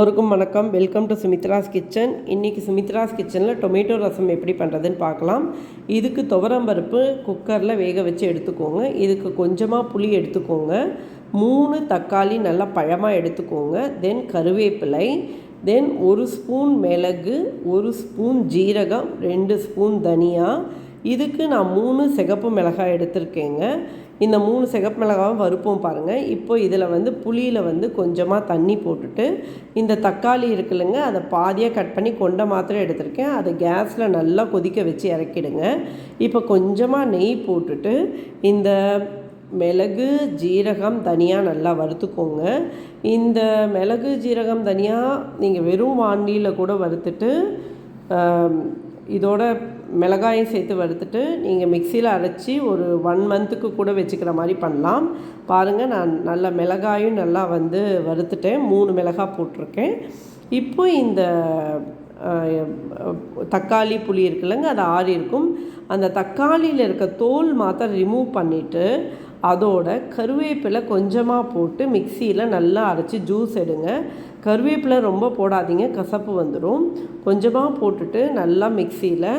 எல்லோருக்கும் வணக்கம். Welcome to Sumitra's kitchen. இன்றைக்கி சுமித்ராஸ் கிச்சனில் டொமேட்டோ ரசம் எப்படி பண்ணுறதுன்னு பார்க்கலாம். இதுக்கு துவரம்பருப்பு குக்கரில் வேக வச்சு எடுத்துக்கோங்க. இதுக்கு கொஞ்சமாக புளி எடுத்துக்கோங்க. மூணு தக்காளி நல்லா பழமாக எடுத்துக்கோங்க. தென் கருவேப்பிலை. தென் ஒரு ஸ்பூன் மிளகு ஒரு ஸ்பூன் ஜீரகம் ரெண்டு ஸ்பூன் தனியா. இதுக்கு நான் மூணு சிகப்பு மிளகாய் எடுத்திருக்கேங்க. இந்த மூணு சிகப்பு மிளகாவும் வறுப்போம் பாருங்கள் இப்போ இதில் வந்து புளியில் வந்து கொஞ்சமாக தண்ணி போட்டுட்டு இந்த தக்காளி இருக்குல்லங்க அதை பாதியாக கட் பண்ணி கொண்ட மாத்திரம் எடுத்திருக்கேன். அதை கேஸில் நல்லா கொதிக்க வச்சு இறக்கிடுங்க. இப்போ கொஞ்சமாக நெய் போட்டுட்டு இந்த மிளகு ஜீரகம் தனியாக நல்லா வறுத்துக்கோங்க. இந்த மிளகு ஜீரகம் தனியாக நீங்கள் வெறும் வாண்டியில் கூட வறுத்துட்டு இதோட மிளகாயும் சேர்த்து வறுத்துட்டு நீங்கள் மிக்சியில் அரைச்சி ஒரு ஒன் மந்த்துக்கு கூட வச்சுக்கிற மாதிரி பண்ணலாம். பாருங்கள் நான் நல்ல மிளகாயும் நல்லா வந்து வறுத்துட்டேன். மூணு மிளகாய் போட்டிருக்கேன். இப்போ இந்த தக்காளி புளி இருக்குல்லங்க அது ஆறி இருக்கும். அந்த தக்காளியில் இருக்க தோல் மாத்திரம் ரிமூவ் பண்ணிவிட்டு அதோட கருவேப்பிலை கொஞ்சமாக போட்டு மிக்சியில் நல்லா அரைச்சி ஜூஸ் எடுங்க. கருவேப்பிலை ரொம்ப போடாதீங்க கசப்பு வந்துடும் கொஞ்சமாக போட்டுட்டு நல்லா மிக்சியில்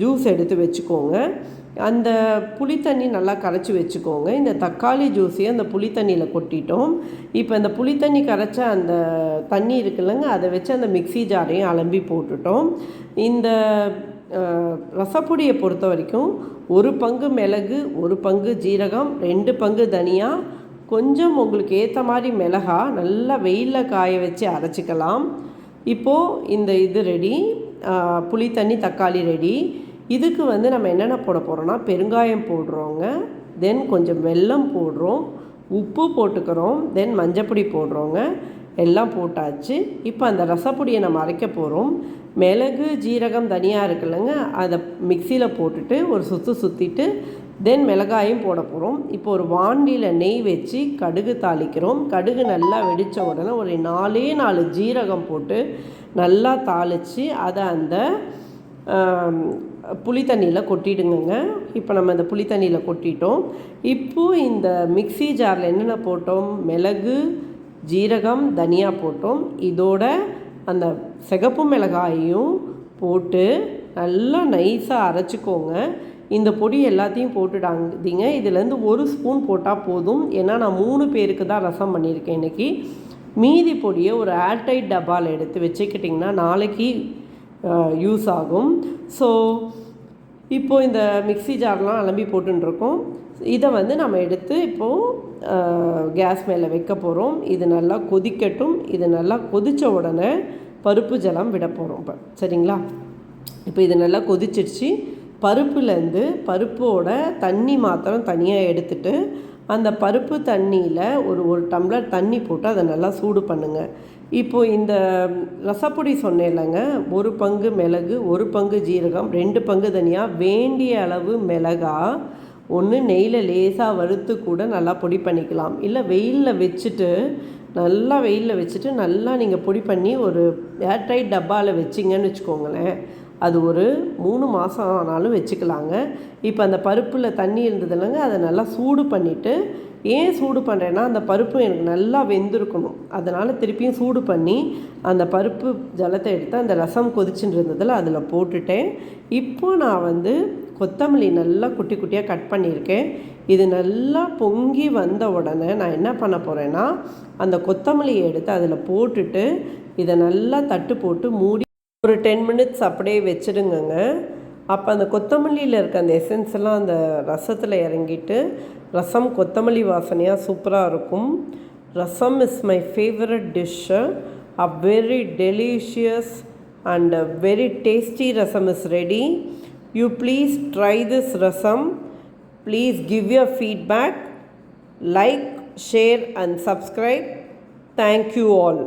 ஜூஸ் எடுத்து வச்சுக்கோங்க. அந்த புளி தண்ணி நல்லா கரைச்சி வச்சுக்கோங்க. இந்த தக்காளி ஜூஸையும் அந்த புளி தண்ணியில் கொட்டிட்டோம். இப்போ இந்த புளி தண்ணி கரைச்ச அந்த தண்ணி இருக்குல்லங்க அதை வச்சு அந்த மிக்சி ஜாரையும் அலம்பி போட்டுட்டோம். இந்த ரசப்பொடியை பொறுத்த வரைக்கும் ஒரு பங்கு மிளகு ஒரு பங்கு ஜீரகம் ரெண்டு பங்கு தனியா கொஞ்சம் உங்களுக்கு ஏற்ற மாதிரி மிளகா நல்லா வெயிலில் காய வச்சு அரைச்சிக்கலாம். இப்போது இந்த இது ரெடி புளி தண்ணி தக்காளி ரெடி. இதுக்கு வந்து நம்ம என்னென்ன போட போகிறோன்னா பெருங்காயம் போடுறோங்க. தென் கொஞ்சம் வெல்லம் போடுறோம். உப்பு போட்டுக்கிறோம். தென் மஞ்சப்பொடி போடுறோங்க. எல்லாம் போட்டாச்சு. இப்போ அந்த ரசப்பொடியை நம்ம அரைக்க போகிறோம் மிளகு ஜீரகம் தனியாக இருக்குல்லங்க. அதை மிக்சியில் போட்டுட்டு ஒரு சுற்று சுற்றிட்டு தென் மிளகாயும் போட போகிறோம் இப்போ ஒரு வாண்டியில் நெய் வச்சு கடுகு தாளிக்கிறோம். கடுகு நல்லா வெடித்த உடனே ஒரு நாலே நாலு ஜீரகம் போட்டு நல்லா தாளித்து அதை அந்த புளி தண்ணியில் கொட்டிடுங்க இப்போ நம்ம இந்த புளி தண்ணியில் கொட்டிட்டோம். இப்போது இந்த மிக்சி ஜாரில் என்னென்ன போட்டோம்? மிளகு ஜீரகம் தனியா போட்டோம். இதோட அந்த சிகப்பு மிளகாயையும் போட்டு நல்லா நைஸாக அரைச்சிக்கோங்க. இந்த பொடி எல்லாத்தையும் போட்டுடாங்க இதுலேருந்து ஒரு ஸ்பூன் போட்டால் போதும். ஏன்னா நான் மூணு பேருக்கு தான் ரசம் பண்ணியிருக்கேன் இன்றைக்கி மீதி பொடியை ஒரு ஏர்டைட் டப்பாவில் எடுத்து வச்சுக்கிட்டிங்கன்னா நாளைக்கு யூஸ் ஆகும். ஸோ இப்போது இந்த மிக்சி ஜார்லாம் அலம்பி போட்டுருக்கோம் இதை வந்து நம்ம எடுத்து இப்போது கேஸ் மேலே வைக்க போகிறோம் இது நல்லா கொதிக்கட்டும். இது நல்லா கொதித்த உடனே பருப்பு ஜலம் விட போகிறோம் இப்போ. சரிங்களா? இப்போ இது நல்லா கொதிச்சிடுச்சு. பருப்புலேருந்து பருப்போட தண்ணி மாத்திரம் தனியாக எடுத்துட்டு அந்த பருப்பு தண்ணியில் ஒரு ஒரு டம்ளர் தண்ணி போட்டு அதை நல்லா சூடு பண்ணுங்கள் இப்போது இந்த ரசப்பொடி சொன்னேன்லங்க ஒரு பங்கு மிளகு ஒரு பங்கு ஜீரகம் ரெண்டு பங்கு தனியாக வேண்டிய அளவு மிளகா ஒன்று நெய்யில் லேசாக வறுத்து கூட நல்லா பொடி பண்ணிக்கலாம். இல்லை வெயிலில் வச்சுட்டு நல்லா வெயிலில் வச்சுட்டு நல்லா நீங்கள் பொடி பண்ணி ஒரு ஏர்டைட் டப்பாவில் வச்சிங்கன்னு வச்சுக்கோங்களேன். அது ஒரு மூணு மாதம் ஆனாலும் வச்சுக்கலாங்க. இப்போ அந்த பருப்பில் தண்ணி இருந்ததுலங்க அதை நல்லா சூடு பண்ணிவிட்டு ஏன் சூடு பண்ணுறேன்னா அந்த பருப்பு எனக்கு நல்லா வெந்திருக்கணும். அதனால் திருப்பியும் சூடு பண்ணி அந்த பருப்பு ஜலத்தை எடுத்து அந்த ரசம் கொதிச்சுட்டு இருந்ததில் அதில் போட்டுட்டேன். இப்போ நான் வந்து கொத்தமல்லி நல்லா குட்டி குட்டியாக கட் பண்ணியிருக்கேன். இது நல்லா பொங்கி வந்த உடனே நான் என்ன பண்ண போகிறேன்னா அந்த கொத்தமல்லியை எடுத்து அதில் போட்டுட்டு இதை நல்லா தட்டு போட்டு மூடி ஒரு டென் மினிட்ஸ் அப்படியே வச்சுடுங்கங்க. அப்போ அந்த கொத்தமல்லியில் இருக்க அந்த எசன்ஸ் எல்லாம் அந்த ரசத்தில் இறங்கிட்டு ரசம் கொத்தமல்லி வாசனையாக சூப்பராக இருக்கும். Rasam is my favourite dish a very delicious and very tasty rasam is ready you please try this rasam. Please give your feedback like share and subscribe thank you all